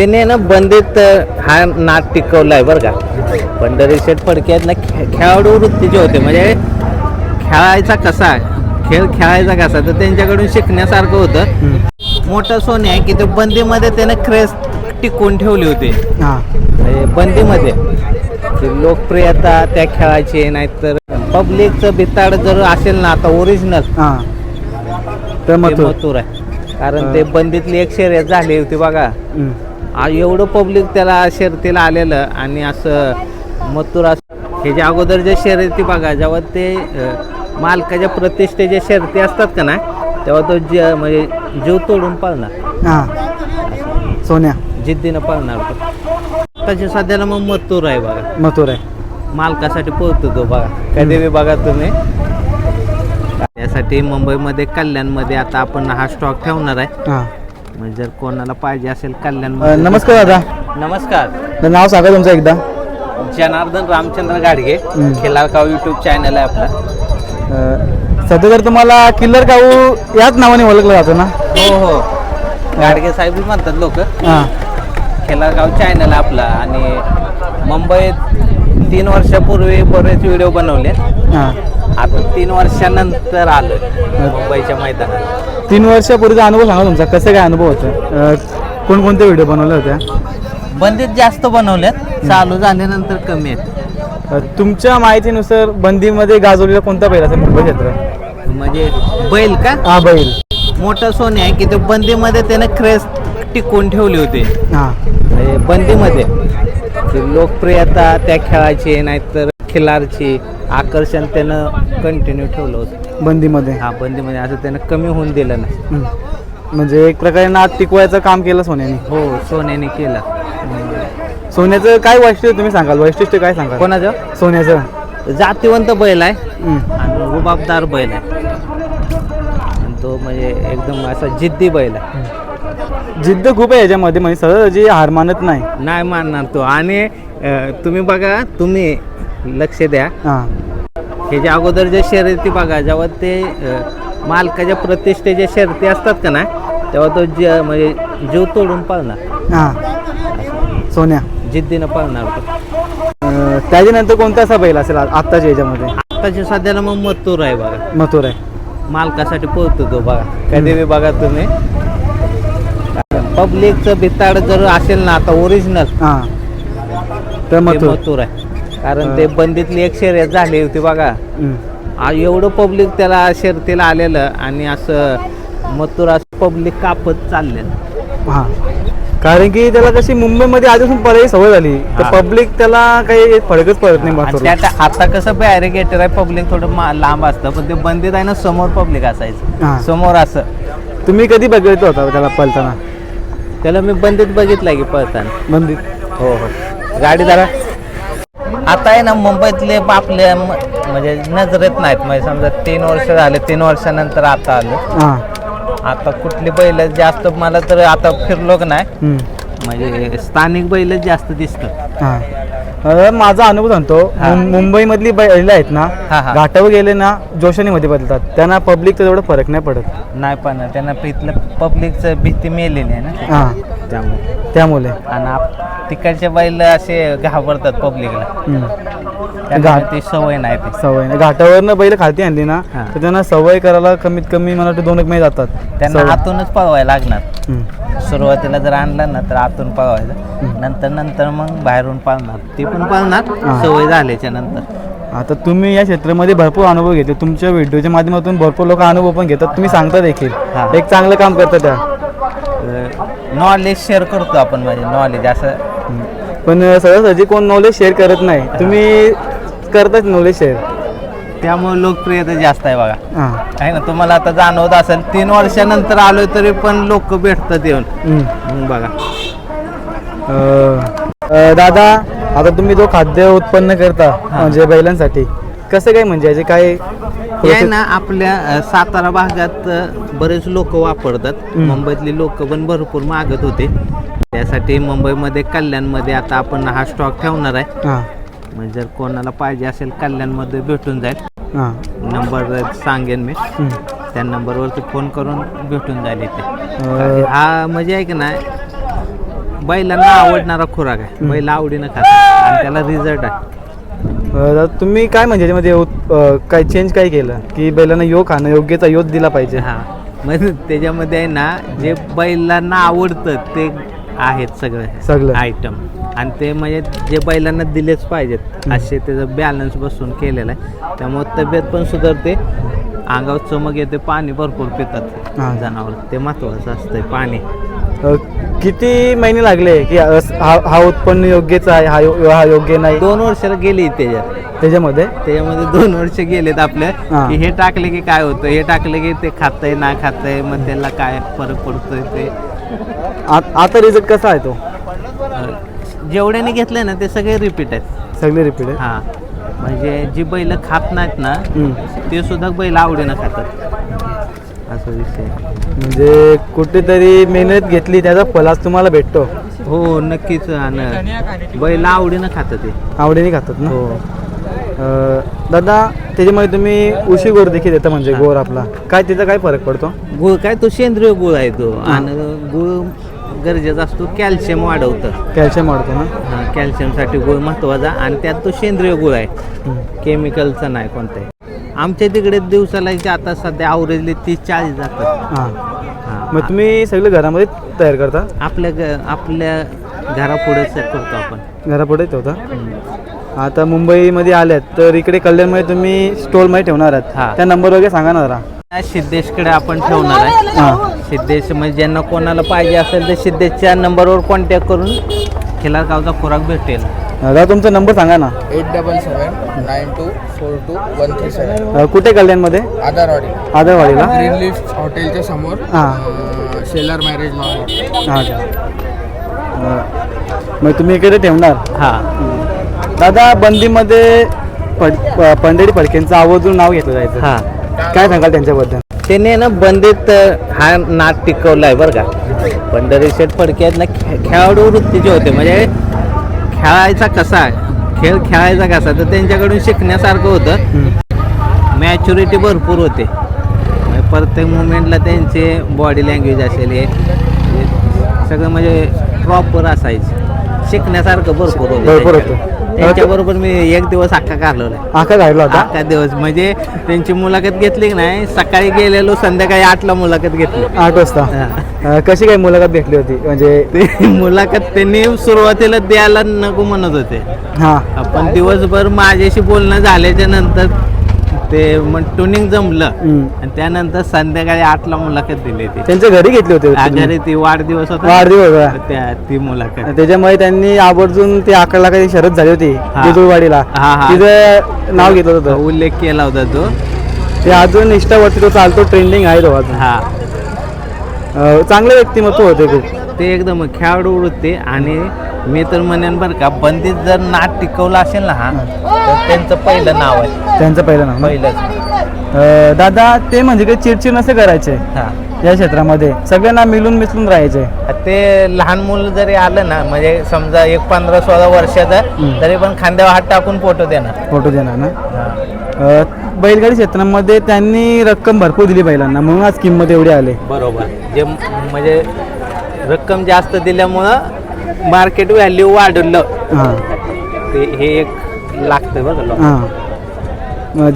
त्याने ना बंदीत हा नाद टिकवलाय बरं का. पंढरी शेठ फडके आहेत ना खेळाडू वृत्तीचे होते म्हणजे खेळायचा कसा खेळ खेळायचा कसा तर त्यांच्याकडून शिकण्यासारखं होतं. मोठं सोने आहे की ते बंदीमध्ये त्याने क्रेज टिकवून ठेवली होती. हां. म्हणजे बंदीमध्ये. की लोकप्रियता त्या खेळाची नाहीतर पब्लिकचं भिताड जर असेल ना आता ओरिजिनल तर मथुर. आहे. कारण ते बंदीतली एक शर्यत झाली होती बघा. एवढं पब्लिक त्याला शर्यतीला आलेलं आणि असं मथुर असं ह्याच्या अगोदर जे शर्यती बघा जेव्हा ते मालकाच्या प्रतिष्ठेच्या शर्यती असतात का ना तेव्हा तो ज म्हणजे जीव तोडून पाळणार. हां. सोन्या. जिद्दीनं पाळणार तो. त्याच्या सध्याला मग मथुर आहे बघा. मथुर आहे. मालकासाठी पोहतो तो बघा. कधी बी बघा तुम्ही. यासाठी मुंबईमध्ये कल्याणमध्ये आता आपण हा स्टॉक ठेवणार आहे. हां. म्हणजे जर कोणाला पाहिजे असेल अ, कल्याणमध्ये नमस्कार दादा. नमस्कार. तर नाव सांगा तुमचं एकदा. जनार्दन रामचंद्र गाडगे. खिलारकाव युट्यूब चॅनल आहे आपला. अ, सध्या तर तुम्हाला किल्लर काऊ याच नावाने ओळखलं जातं ना? हो हो. गाडगे साहेब म्हणतात लोक. हां. खिलारगाव चॅनल आपला आणि मुंबईत तीन वर्षापूर्वी बरेच व्हिडिओ बनवले हां. आता तीन वर्षानंतर आलो मुंबईच्या मैदानात. तीन वर्षापूर्वीचा अनुभव सांगा तुमचा. कसं काय अनुभव होतं? कोणकोणते व्हिडिओ बनवले होते बंदीत जास्त बनवल्यात. चालू झाल्यानंतर कमी आहेत. तुमच्या माहितीनुसार बंदीमध्ये गाजवलेला कोणता बैल असेल मुंबई क्षेत्र? म्हणजे बैल का? हा बैल. मोठा सोने आहे की ते बंदीमध्ये त्याने क्रेज टिकवून ठेवली होती. हां. म्हणजे बंदीमध्ये. लोकप्रियता त्या खेळाची नाहीतर खिलारची आकर्षण त्यानं कंटिन्यू ठेवलं होतं. बंदीमध्ये? हा बंदीमध्ये. असं त्यानं कमी होऊन दिलं नाही. म्हणजे एक प्रकारे नाद टिकवायचं काम केलं सोन्याने. हो सोन्याने केलं. सोन्याचं काय वैशिष्ट्य तुम्ही सांगाल? वैशिष्ट्य काय सांगाल? कोणाचं? सोन्याचं. जातीवंत बैल आहे. आणि रुबाबदार बैल आहे. आणि तो म्हणजे एकदम असा जिद्दी बैल आहे. जिद्द खूप आहे याच्यामध्ये म्हणजे सहजासहजी हार मानत नाही. नाही मानणार तो. आणि अं, तुम्ही बघा तुम्ही लक्ष द्या. हां. ह्याच्या अगोदर जे शर्यती बघा जेव्हा ते अं, मालकाच्या प्रतिष्ठेच्या शर्यती असतात का ना तेव्हा तो ज म्हणजे जीव तोडून पाळणार. हां. सोन्या. जिद्दीनं पाळणार तो. अं, त्याच्यानंतर कोणता असा बैल असेल आ- आत्ताच्या याच्यामध्ये? आताच्या सध्याला मग मथुर आहे बघा. मथुर आहे. मालकासाठी पोहतो तो बघा. कधी बी बघा तुम्ही. पब्लिकचं भिताड जर असेल ना आता ओरिजिनल हां. तर मथुर. मथुर आहे. कारण ते बंदीतली एक शर्यत झाली होती बघा. आ- एवढं पब्लिक त्याला शर्तीला आलेलं आणि असं मथुर असं पब्लिक कापत चालले हां. कारण की त्याला कशी मुंबईमध्ये आधीपासून पडायची सवय झाली. तर हां. पब्लिक त्याला काही फरकच पडत नाही. त्यात आता कसं बॅरिगेटर आहे पब्लिक थोडं मा- लांब असतं. पण ते बंदीत आहे ना समोर पब्लिक असायचं. समोर असं. तुम्ही कधी बघितलं होता त्याला पलताना त्याला मी बंदीत बघितलंय की पळताना. बंदीत. हो हो. गाडी जरा आता आहे ना मुंबईतले आपले म- म्हणजे नजरेत नाहीत. म्हणजे समजा तीन वर्ष झाले तीन वर्षानंतर आता आलो. हां. आता कुठली बैल जास्त मला तर आता फिरलो का नाही. म्हणजे स्थानिक बैलच जास्त दिसतात. हां. माझा अनुभव सांगतो. मुं- मुंबईमधली बैल आहेत ना हां, हां. घाटावर गेले ना जोशानीमध्ये बदलतात. त्यांना पब्लिकचा तेवढा फरक नाही पडत. नाही पण त्यांना इथलं पब्लिकचं भीती मेलेली आहे ना हां. त्यामुळे. त्यामुळे. आणि आप तिकडचे बैल असे घाबरतात पब्लिकला. घाट- ती सवय नाही ती. सवय नाही. घाटावरनं बैल खालती आणली ना हां. तर त्यांना सवय करायला कमीत कमी मला वाटतं दोन एक महिने जातात. त्यांना सवय. आतूनच पळवायला लागणार. सुरुवातीला जर आणलं ना तर आतून पळवायचं. नंतर नंतर मग बाहेरून पाळणार. ते पण पाळणार. हां. सवय झाल्याच्यानंतर. आता तुम्ही या क्षेत्रामध्ये भरपूर अनुभव घेतले. तुमच्या व्हिडिओच्या माध्यमातून भरपूर लोक अनुभव पण घेतात. तुम्ही सांगता देखील. हां. एक चांगलं काम करता त्या. नॉलेज शेअर करतो आपण म्हणजे नॉलेज असं. पण सहजासहजी कोण नॉलेज शेअर करत नाही. तुम्ही करतात नॉलेज शेअर त्यामुळे लोकप्रियता जास्त आहे बघा. हां. आहे ना तुम्हाला आता जाणवत असेल तीन वर्षानंतर आलोय तरी पण लोक भेटतात येऊन. मग बघा. अं, अं, दादा आता तुम्ही जो खाद्य उत्पन्न करता म्हणजे बैलांसाठी कसं काय म्हणजे याचे काय हे आहे ना आपल्या अ, सातारा भागात अ, बरेच लोक वापरतात. हम्म. मुंबईतली लोक पण भरपूर मागत होते. त्यासाठी मुंबईमध्ये कल्याणमध्ये आता आपण हा स्टॉक ठेवणार आहे. हां. म्हणजे जर कोणाला पाहिजे असेल कल्याणमध्ये भेटून जाईल. हां. नंबर सांगेन मी. त्या नंबरवरती फोन करून भेटून जाईल इथे. हा म्हणजे आहे की ना बैलांना आवडणारा खुराक आहे. बैल आवडीनं खातात. आणि त्याला रिझल्ट आहे. अ, तुम्ही काय म्हणजे याच्यामध्ये उत- अ, काय चेंज काय केलं? की बैलांना योग खाणं योग्यचा योग दिला पाहिजे? हा. मग त्याच्यामध्ये आहे ना जे बैलांना आवडतं ते आहेत सगळं. सगळं. आयटम आणि ते म्हणजे जे बैलांना दिलेच पाहिजेत असे त्याचं बॅलन्स बसून केलेलं आहे. त्यामुळे तब्येत पण सुधारते. अंगावर चमक येते पाणी भरपूर पितात. हा. जनावर. ते महत्वाचं असतंय पाणी. किती महिने लागले की हा हा उत्पन्न योग्यचा आहे हा यो- हा योग्य नाही? दोन वर्षाला गेली त्याच्यात. त्याच्यामध्ये? त्याच्यामध्ये दोन वर्ष गेलेत आपल्या हा. की हे टाकले की काय होतं? हे टाकले की ते खातंय ना खातंय मग त्याला काय फरक पडतोय ते? आ- आता रिझल्ट कसा आहे तो? जेवढ्याने घेतले ना ते सगळे रिपीट आहेत. सगळे रिपीट आहे हा. म्हणजे जी बैल खात नाहीत ना हम्म. ते सुद्धा बैल आवडीनं खातात. असा विषय आहे. म्हणजे कुठेतरी मेहनत घेतली त्याचा फल आज तुम्हाला भेटतो. हो नक्कीच. आणि बैल आवडीनं खातं ते. आवडीने खातात ना? हो. दादा त्याच्यामध्ये तुम्ही उशी गोर देखील देता म्हणजे गोर आपला. काय त्याचा काय फरक पडतो? गुळ काय तो सेंद्रिय गुळ आहे तो. आणि गुळ गरजेचा असतो कॅल्शियम वाढवतं. कॅल्शियम वाढतो ना? हा, कॅल्शियमसाठी गुळ महत्त्वाचा आणि त्यात तो सेंद्रिय गुळ आहे. केमिकलचा नाही कोणताही. आमच्या तिकडे दिवसाला जे आता सध्या आवरेजले तीस चाळीस जातात हां. हा. मग तुम्ही सगळं घरामध्ये तयार करता? आपल्या ग आपल्या घरापुढे करतो आपण. घरापुढे ठेवता? आता मुंबईमध्ये आल्यात तर इकडे कल्याणमध्ये तुम्ही स्टॉलमध्ये ठेवणार हा. आहात त्या नंबर वगैरे सांगा ना जरा. सिद्धेशकडे आपण ठेवणार आहे. हां. सिद्धेश म्हणजे ज्यांना कोणाला पाहिजे असेल तर सिद्धेशच्या नंबरवर कॉन्टॅक्ट करून खिलार गावचा खुराक भेटेल. दादा तुमचा नंबर सांगा ना. Eight double seven nine two four two one three seven. अ, कुठे कल्याणमध्ये? आधारवाडी. आदरवाडीला ग्रीन लिफ्ट हॉटेलच्या समोर हां. अं, शेलार मॅरेज मॉल. हां मग तुम्ही इकडे ठेवणार? हां. दादा बंदीमध्ये पड प- पंढरी फडकेंचं आवर्जून नाव घेतलं जायचं. हां. काय सांगाल त्यांच्याबद्दल? त्याने ना बंदीत हा नाद टिकवला आहे बरं का. पंढरी शेठ फडके आहेत ना खेळाडू वृत्तीचे होते. म्हणजे खेळायचा कसा खेळ खेळायचा कसा? तर त्यांच्याकडून शिकण्यासारखं होतं. मॅच्युरिटी भरपूर होते. प्रत्येक मुमेंटला त्यांचे बॉडी लँग्वेज असेल हे सगळं म्हणजे प्रॉपर असायचं. शिकण्यासारखं भरपूर होतं भरपूर त्यांच्याकडे. होतं. त्यांच्याबरोबर मी एक दिवस अख्खा काढलेला आका राहिला होता? अख्खा दिवस. म्हणजे त्यांची मुलाखत घेतली की नाही सकाळी गेलेलो संध्याकाळी आठला मुलाखत घेतली. आठ वाजता. अ, कशी काय मुलाखत भेटली होती? म्हणजे ते मुलाखत त्यांनी सुरुवातीला द्यायला नको म्हणत होते. हां. आपण दिवसभर माझ्याशी बोलणं झाल्याच्यानंतर ते मग ट्युनिंग जमलं हम्म. आणि त्यानंतर संध्याकाळी आठला मुलाखत दिली ती त्यांच्या घरी घेतली होती तुम्ही? घरी ती वाढदिवस होता वाढदिवस होता. त्या ती मुलाखत त्याच्यामुळे त्यांनी आवर्जून ते आकडला काही शरद झाली होती. जेजुळवाडीला हा, हा. तिथं नाव घेतलं होतं उल्लेख केला होता तो ते अजून इंस्टावरती तो चालतो ट्रेंडिंग आहे तो अजून हा अ, चांगले व्यक्तिमत्व होते खूप ते एकदम खेळाडू वृत्ती आणि मी तर म्हणेन बरं का बंदीत जर नाट टिकवलं असेल ना हा तर त्यांचं पहिलं नाव आहे. त्यांचं पहिलं नाव ना? पहिलंच. अ, दादा ते म्हणजे काही चिडचिड नसे करायचे? हा. या क्षेत्रामध्ये. सगळ्यांना मिळून मिसळून राहायचे. ते लहान मुलं जरी आलं ना म्हणजे समजा एक पंधरा सोळा वर्षाचं तरी पण खांद्यावर हात टाकून फोटो देणार. फोटो देणार ना? अ, बैलगाडी क्षेत्रामध्ये त्यांनी रक्कम भरपूर दिली बैलांना म्हणून आज किंमत एवढी आली. बरोबर. जे म्हणजे रक्कम जास्त दिल्यामुळं मार्केट व्हॅल्यू वाढलं. हां. ते हे एक लागतं बघा. हां.